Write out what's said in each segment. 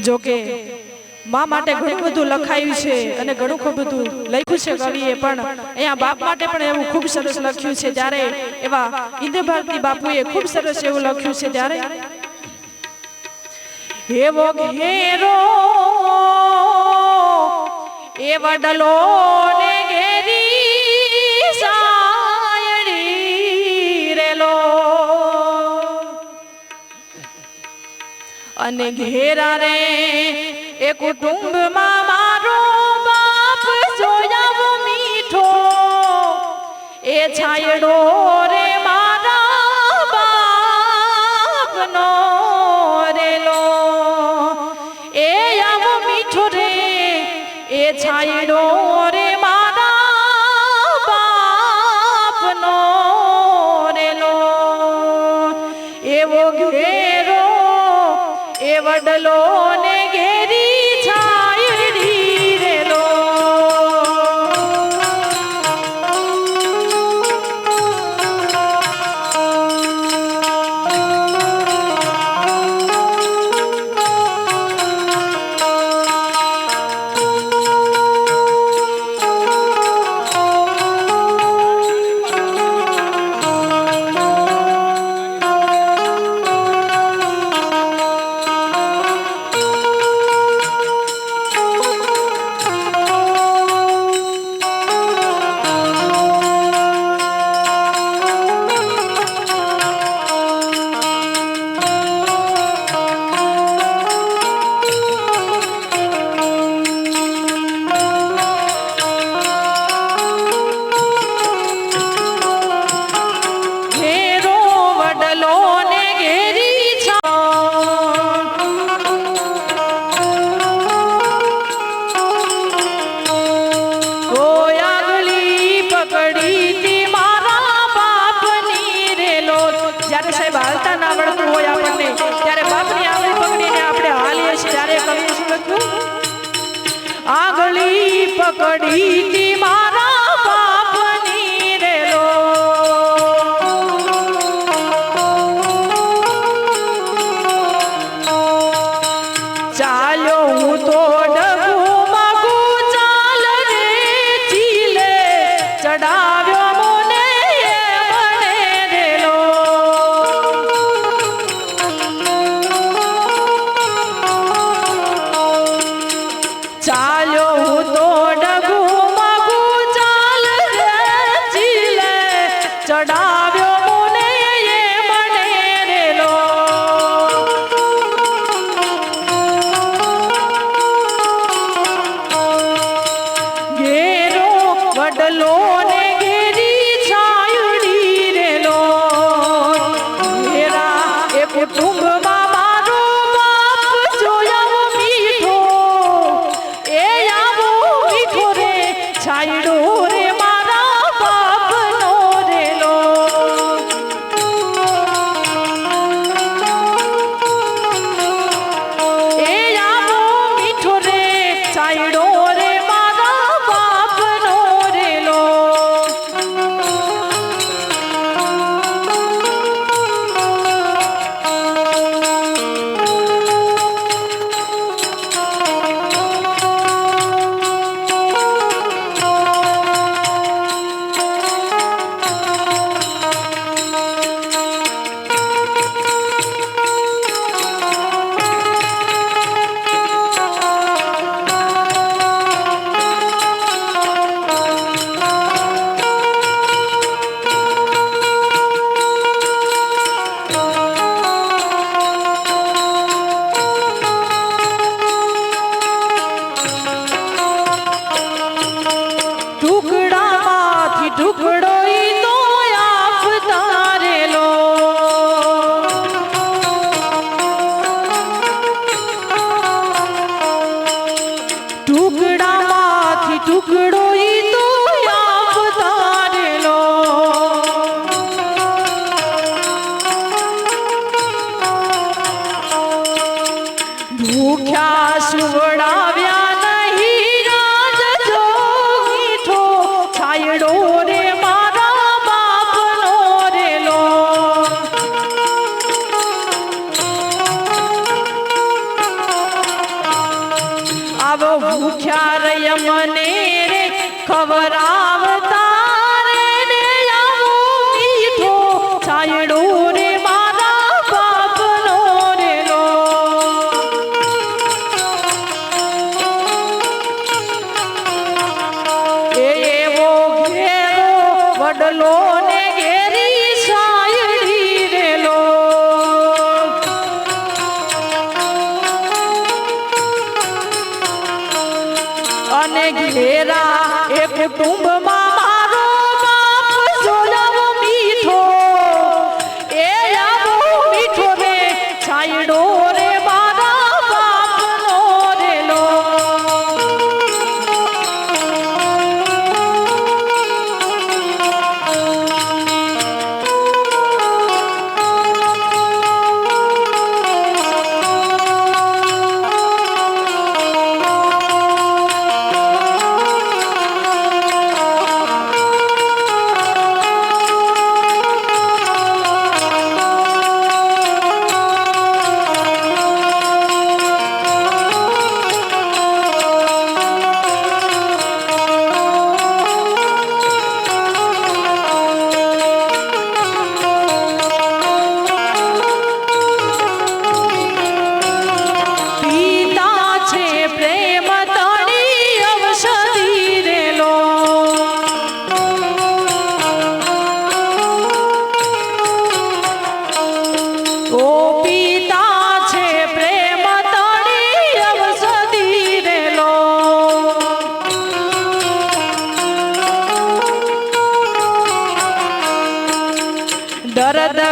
જોકે મા માટે ઘણું બધું લખાયું છે અને ઘણું બધું લખ્યું છે કવિએ પણ અહીંયા બાપ માટે પણ એવું ખૂબ સરસ લખ્યું છે જ્યારે એવા ઇન્દ્ર ભારતી બાપુએ ખૂબ સરસ એવું લખ્યું છે ત્યારે એવો ઘેરો એ વડલો ને અને ઘેરા રે, એ કુટુંબમાં મારો બાપ જોયા મીઠો. એ છાયડો રે મારા બાપનો રેલો. એ આવો મીઠો રે, એ છાયડો રે પકડી મારા બાપની રેલો. ચાલ્યો હું તો રે ચડાવ્યો મને મને રેલો. ચાલ્યો હું તો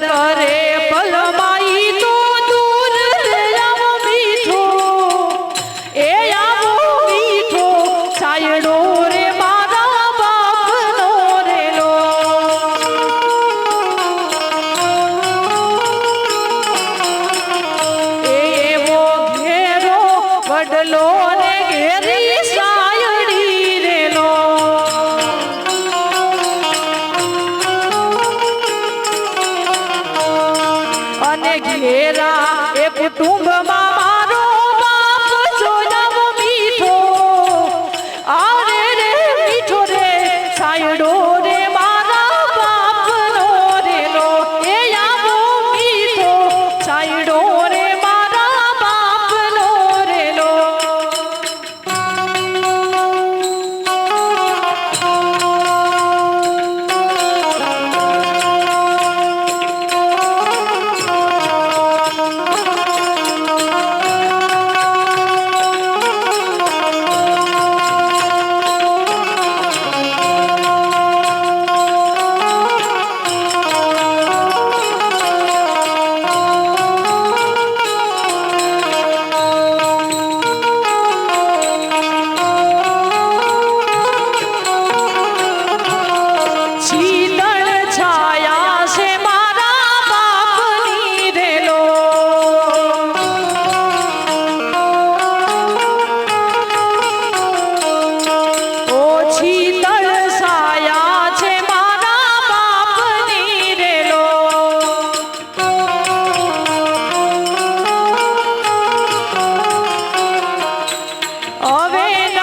করে ઘેરા એ કુટુંબમાં love.